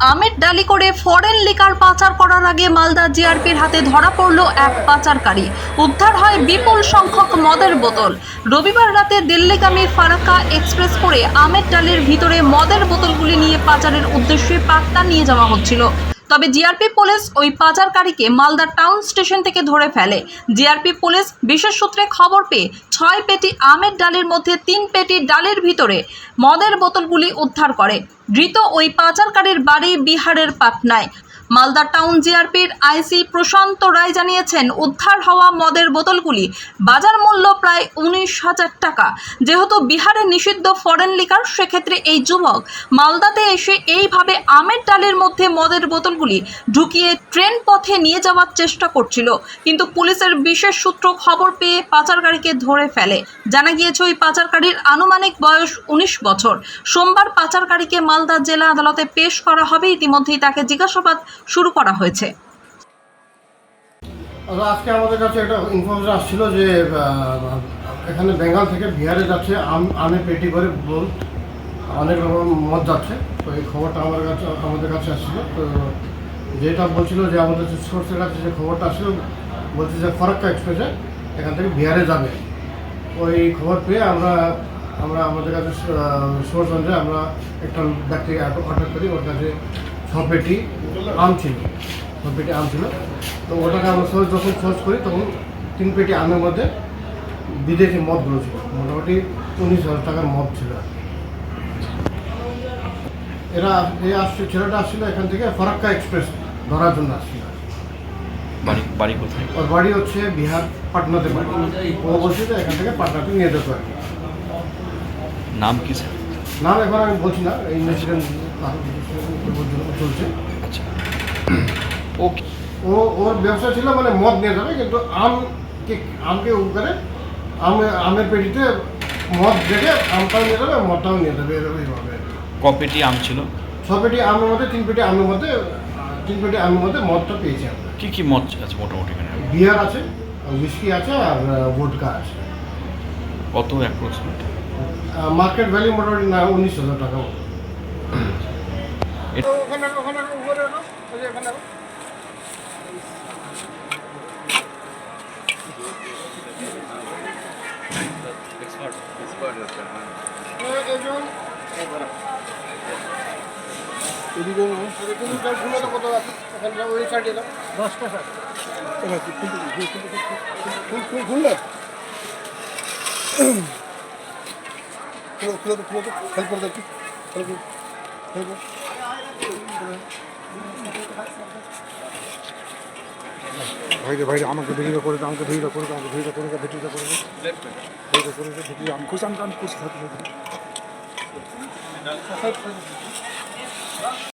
আমের ডালি করে ফরেন লিকার পাচার করার আগে মালদা জিআরপির হাতে ধরা পড়ল এক পাচারকারী। উদ্ধার হয় বিপুল সংখ্যক মদের বোতল। রবিবার রাতে দিল্লিগামী ফারাক্কা এক্সপ্রেস করে আমের ডালির ভিতরে মদের বোতলগুলি নিয়ে পাচারের উদ্দেশ্যে পাত্তা নিয়ে যাওয়া হচ্ছিল। তবে জিআরপি পুলিশ ওই পাচারকারীকে মালদা টাউন স্টেশন থেকে ধরে ফেলে। জিআরপি পুলিশ বিশেষ সূত্রে খবর পেয়ে ছয় পেটি আমের ডালের মধ্যে তিন পেটি ডালের ভিতরে মদের বোতলগুলি উদ্ধার করে। ধৃত ওই পাচারকারীর বাড়ি বিহারের পাটনায়। মালদা টাউন জিআরপির আইসি প্রশান্ত রায় জানিয়েছেন, উদ্ধার হওয়া মদের বোতলগুলি বাজার মূল্য প্রায় উনিশ হাজার টাকা। যেহেতু বিহারে নিষিদ্ধ ফরেন লিকার, সেক্ষেত্রে এই যুবক মালদাতে এসে এইভাবে আমের ডালের মধ্যে মদের বোতলগুলি ঢুকিয়ে ট্রেন পথে নিয়ে যাওয়ার চেষ্টা করছিল। কিন্তু পুলিশের বিশেষ সূত্র খবর পেয়ে পাচারকারীকে ধরে ফেলে। জানা গিয়েছে, ওই পাচারকারীর আনুমানিক বয়স উনিশ বছর। সোমবার পাচারকারীকে মালদা জেলা আদালতে পেশ করা হবে। ইতিমধ্যেই তাকে জিজ্ঞাসাবাদ শুরু করা হয়েছে। আচ্ছা, আজকে আমাদের কাছে একটা ইনফরমেশন আসছিল যে এখানে বেঙ্গল থেকে বিহারে যাচ্ছে আম পেটি করে বোল অনেক রকম মদ যাচ্ছে। তো এই খবরটা আমার কাছে আমাদের কাছে আসছিল। তো যেটা বলছিল যে আমাদের যে সোর্সের কাছে যে খবরটা আসছিল বলছে যে ফরাক্কা এক্সপ্রেসে এখান থেকে বিহারে যাবে। ওই খবর পেয়ে আমরা আমরা আমাদের কাছে সোর্স অনুযায়ী আমরা একটা ব্যক্তি অর্ডার করি ওর কাছে ছ পেটি আম ছিল ছ পেটি আম ছিল। তো ওটাকে আমরা সোর্স যখন খোঁজ করি তখন তিন পেটি আমের মধ্যে বিদেশি মদগুলো ছিল। মোটামুটি উনিশ হাজার টাকার মদ ছিল। এরা এ আসছে ছেলেটা আসছিল এখান থেকে ফরাক্কা এক্সপ্রেস ধরার জন্য আসছিল। বাড়ি বাড়ি কোথায়? ওর বাড়ি হচ্ছে বিহার পাটনাতে বাড়ি। ও বলছে যে এখান থেকে পাটনাতে নিয়ে যেত কি। নাম কি স্যার? নাম এখন আমি বলছি না ইনভেস্টিগেশন চলছে। আচ্ছা। ও ও ওর ব্যবসা ছিল মানে মদ নিয়ে যাবে কিন্তু আমকে আমকে উপরে আম আমের পেটিতে মদ দেখে আমটাও নিয়ে যাবে মদটাও নিয়ে যাবে এরকম এইভাবে ক পেটি আম ছিল? ছ পেটি আমের মধ্যে তিন পেটি আমের মধ্যে তিন পেটি আমের মধ্যে মদটা পেয়েছি আমরা। কি কি মদ আছে মোটামুটি এখানে? বিয়ার আছে উইস্কি আছে আর ভোটকা আছে। কত অ্যাপ্রক্সিমেট মার্কেট ভ্যালু মোটামুটি না উনিশ হাজার টাকা খুল- খুল- খুললে? খুলো, তো, খুলো তো। হেল্প করে একটু। হেল্প। হেল্প। ভাইরে ভাইরে, আমাকে ভিডিও করে দাও, আমাকে ভিডিও করে দাও, আমাকে ভিডিও করে দাও, ভিডিও করে দাও। ভিডিও করে দাও, ভিডিও আমি খুশি আমি খুশি থাকি